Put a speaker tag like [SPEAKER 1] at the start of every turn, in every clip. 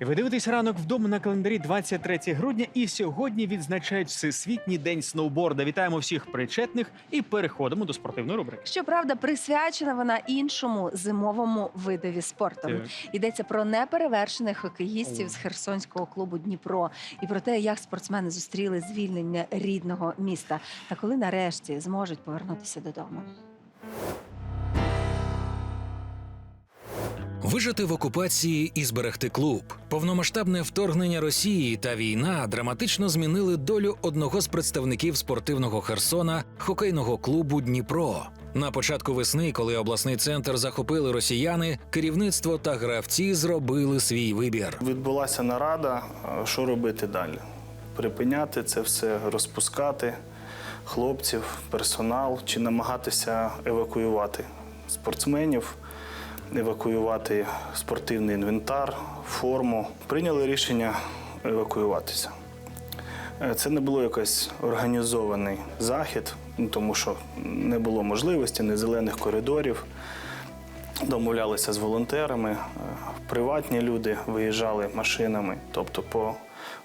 [SPEAKER 1] Ви дивитесь ранок вдома на календарі 23 грудня, і сьогодні відзначають Всесвітній день сноуборда. Вітаємо всіх причетних і переходимо до спортивної рубрики.
[SPEAKER 2] Щоправда, присвячена вона іншому зимовому видові спорту.
[SPEAKER 1] Так.
[SPEAKER 2] Йдеться про неперевершених хокеїстів з Херсонського клубу Дніпро і про те, як спортсмени зустріли звільнення рідного міста та коли нарешті зможуть повернутися додому.
[SPEAKER 3] Вижити в окупації і зберегти клуб. Повномасштабне вторгнення Росії та війна драматично змінили долю одного з представників спортивного Херсона хокейного клубу Дніпро. На початку весни, коли обласний центр захопили росіяни, керівництво та гравці зробили свій вибір.
[SPEAKER 4] Відбулася нарада, що робити далі? Припиняти це все, розпускати хлопців, персонал чи намагатися евакуювати спортсменів, евакуювати спортивний інвентар, форму. Прийняли рішення евакуюватися. Е, Це не було якийсь організований захід, ну, тому що не було можливості, не зелених коридорів. Домовлялися з волонтерами, е, приватні люди виїжджали машинами, тобто по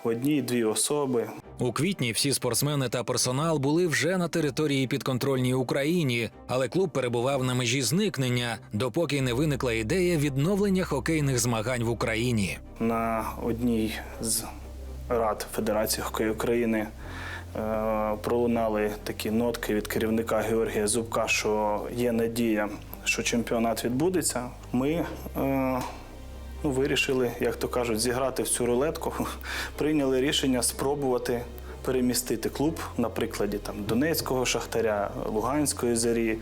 [SPEAKER 4] одній-дві особи.
[SPEAKER 3] У квітні всі спортсмени та персонал були вже на території підконтрольній Україні, але клуб перебував на межі зникнення, допоки не виникла ідея відновлення хокейних змагань в Україні.
[SPEAKER 4] На одній з рад Федерації хокею України е, пролунали такі нотки від керівника Георгія Зубка, що є надія, що чемпіонат відбудеться. Ми е, ну, вирішили, як то кажуть, зіграти в цю рулетку. Прийняли рішення спробувати перемістити клуб на прикладі там, Донецького шахтаря, Луганської зорі.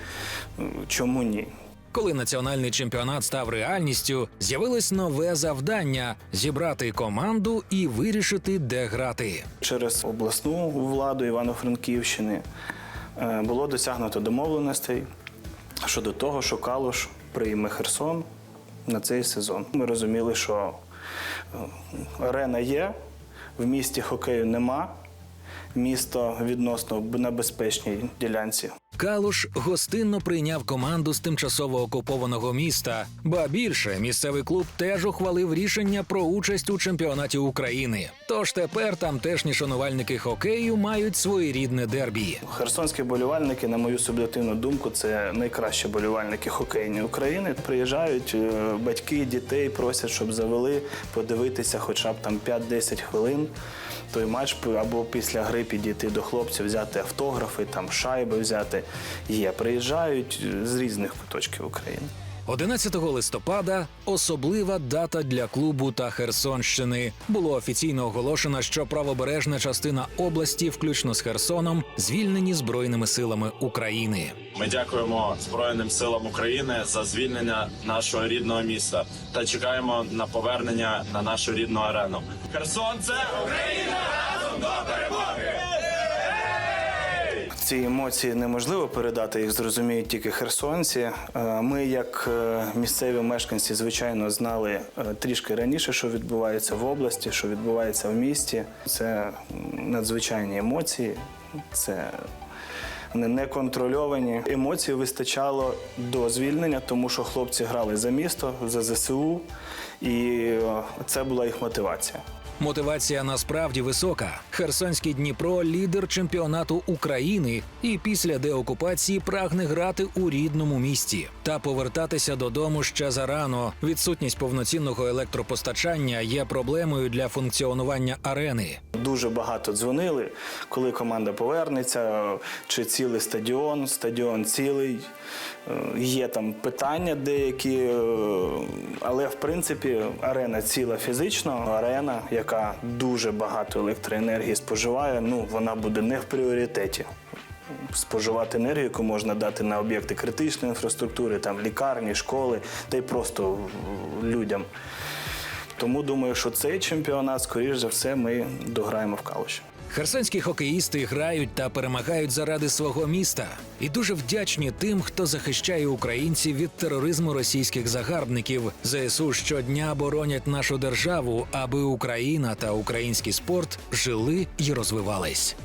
[SPEAKER 4] Чому ні?
[SPEAKER 3] Коли національний чемпіонат став реальністю, з'явилось нове завдання зібрати команду і вирішити, де грати.
[SPEAKER 4] Через обласну владу Івано-Франківщини е, було досягнуто домовленостей щодо того, що Калуш прийме Херсон на цей сезон. Ми розуміли, що е, арена є, в місті хокею нема, місто відносно на безпечній ділянці.
[SPEAKER 3] Калуш гостинно прийняв команду з тимчасово окупованого міста. Ба більше місцевий клуб теж ухвалив рішення про участь у чемпіонаті України. Тож тепер тамтешні шанувальники хокею мають своєрідне дербі.
[SPEAKER 4] Херсонські болівальники, на мою суб'єктивну думку, це найкращі болівальники хокейні України. Приїжджають е, батьки дітей, просять, щоб завели подивитися хоча б там 5-10 хвилин. Той матч або після гри підійти до хлопців, взяти автографи, там шайби взяти. Є, приїжджають е, з різних куточків України.
[SPEAKER 3] 11 листопада особлива дата для клубу та Херсонщини. Було офіційно оголошено, що правобережна частина області, включно з Херсоном, звільнені збройними силами України.
[SPEAKER 5] Ми дякуємо Збройним силам України за звільнення нашого рідного міста та чекаємо на повернення на нашу рідну арену. Херсон це Україна разом до перемоги!
[SPEAKER 4] Ці емоції неможливо передати, їх зрозуміють тільки херсонці. Е, Ми, як е, місцеві мешканці, звичайно, знали е, трішки раніше, що відбувається в області, що відбувається в місті. Це надзвичайні емоції, це вони неконтрольовані. Емоцій вистачало до звільнення, тому що хлопці грали за місто, за ЗСУ, і це була їх мотивація.
[SPEAKER 3] Мотивація насправді висока. Херсонський Дніпро лідер чемпіонату України і після деокупації прагне грати у рідному місті та повертатися додому ще зарано. Відсутність повноцінного електропостачання є проблемою для функціонування арени.
[SPEAKER 4] Дуже багато дзвонили, коли команда повернеться, чи цілий стадіон, стадіон цілий. Е, Є там питання деякі, е, але в принципі арена ціла фізично. Арена, яка дуже багато електроенергії споживає, ну вона буде не в пріоритеті. Споживати енергію, яку можна дати на об'єкти критичної інфраструктури, там лікарні, школи, та й просто людям. Тому думаю, що цей чемпіонат, скоріш за все, ми дограємо в калуші.
[SPEAKER 3] Херсонські хокеїсти грають та перемагають заради свого міста і дуже вдячні тим, хто захищає українців від тероризму російських загарбників. ЗСУ щодня боронять нашу державу, аби Україна та український спорт жили і розвивались.